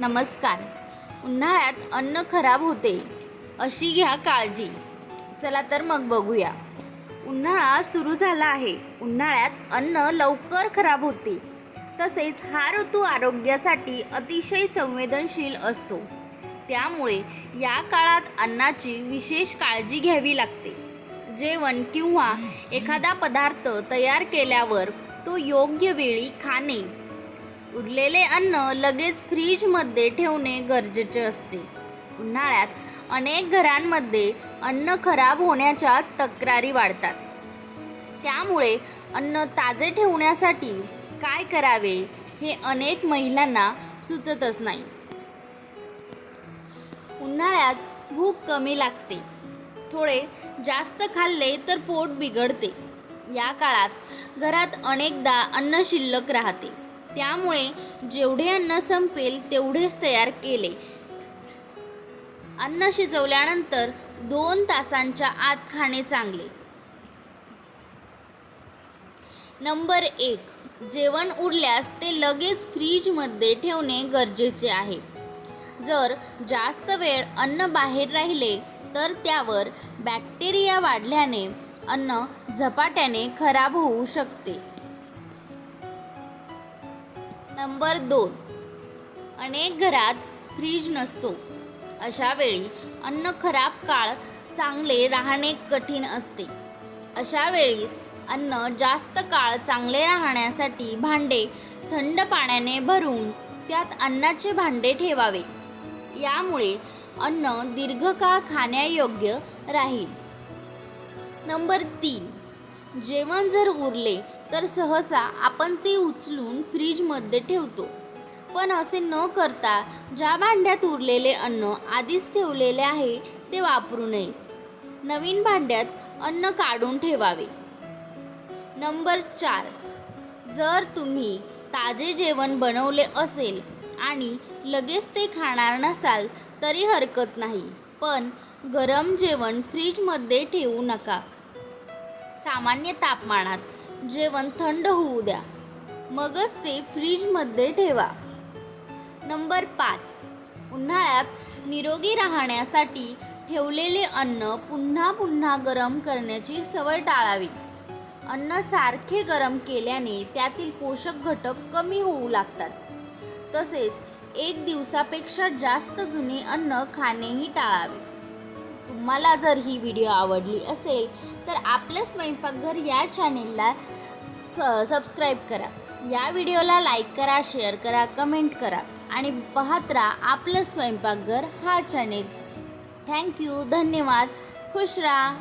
नमस्कार. उन्हाळ्यात अन्न खराब होते अशी घ्या काळजी. चला तर मग बघूया. उन्हाळा सुरू झाला आहे. उन्हाळ्यात अन्न लवकर खराब होते. तसेच हा ऋतू आरोग्यासाठी अतिशय संवेदनशील असतो. त्यामुळे या काळात अन्नाची विशेष काळजी घ्यावी लागते. जेवण किंवा एखादा पदार्थ तयार केल्यावर तो योग्य वेळी खाणे उरलेले अन्न लगेच फ्रीजमध्ये ठेवणे गरजेचे असते. उन्हाळ्यात अनेक घरांमध्ये अन्न खराब होण्याच्या तक्रारी वाढतात. त्यामुळे अन्न ताजे ठेवण्यासाठी काय करावे हे अनेक महिलांना सुचतच नाही. उन्हाळ्यात भूक कमी लागते. थोडे जास्त खाल्ले तर पोट बिघडते. या काळात घरात अनेकदा अन्न शिल्लक राहते. त्यामुळे जेवढे अन्न संपेल तेवढेच तयार केले. अन्न शिजवल्यानंतर दोन तासांच्या आत खाणे चांगले. नंबर एक जेवण उरल्यास ते लगेच फ्रीजमध्ये ठेवणे गरजेचे आहे. जर जास्त वेळ अन्न बाहेर राहिले तर त्यावर बॅक्टेरिया वाढल्याने अन्न झपाट्याने खराब होऊ शकते. नंबर दोन. अनेक घरात फ्रीज नसतो. अशा वेळी अन्न खराब काळ चांगले राहणे कठीण असते. अशा वेळीस अन्न जास्त काळ चांगले राहण्यासाठी भांडे थंड पाण्याने भरून त्यात अन्नाचे भांडे ठेवावे. यामुळे अन्न दीर्घकाळ खाण्यायोग्य राहील. नंबर तीन. जेवण जर उरले तर सहसा आपण ते उचलून फ्रीजमध्ये ठेवतो. पण असे न करता ज्या भांड्यात उरलेले अन्न आधीच ठेवलेले आहे ते वापरू नये. नवीन भांड्यात अन्न काढून ठेवावे. नंबर चार. जर तुम्ही ताजे जेवण बनवले असेल आणि लगेच ते खाणार नसाल तरी हरकत नाही. पण गरम जेवण फ्रीजमध्ये ठेवू नका. सामान्य तापमानात जेवण थंड होऊ द्या. मगच ते फ्रीजमध्ये ठेवा. नंबर पाच. उन्हाळ्यात निरोगी राहण्यासाठी ठेवलेले अन्न पुन्हा पुन्हा गरम करण्याची सवय टाळावी. अन्न सारखे गरम केल्याने त्यातील पोषक घटक कमी होऊ लागतात. तसेच एक दिवसापेक्षा जास्त जुने अन्न खाणेही टाळावे. तुम्हाला जर ही व्हिडिओ आवडली असेल तर आपलं स्वयंपाकघर या चॅनेलला स सबस्क्राईब करा. या व्हिडिओला लाईक करा शेअर करा कमेंट करा आणि पाहत राहा आपलं स्वयंपाकघर हा चॅनेल थँक्यू धन्यवाद. खुश राहा.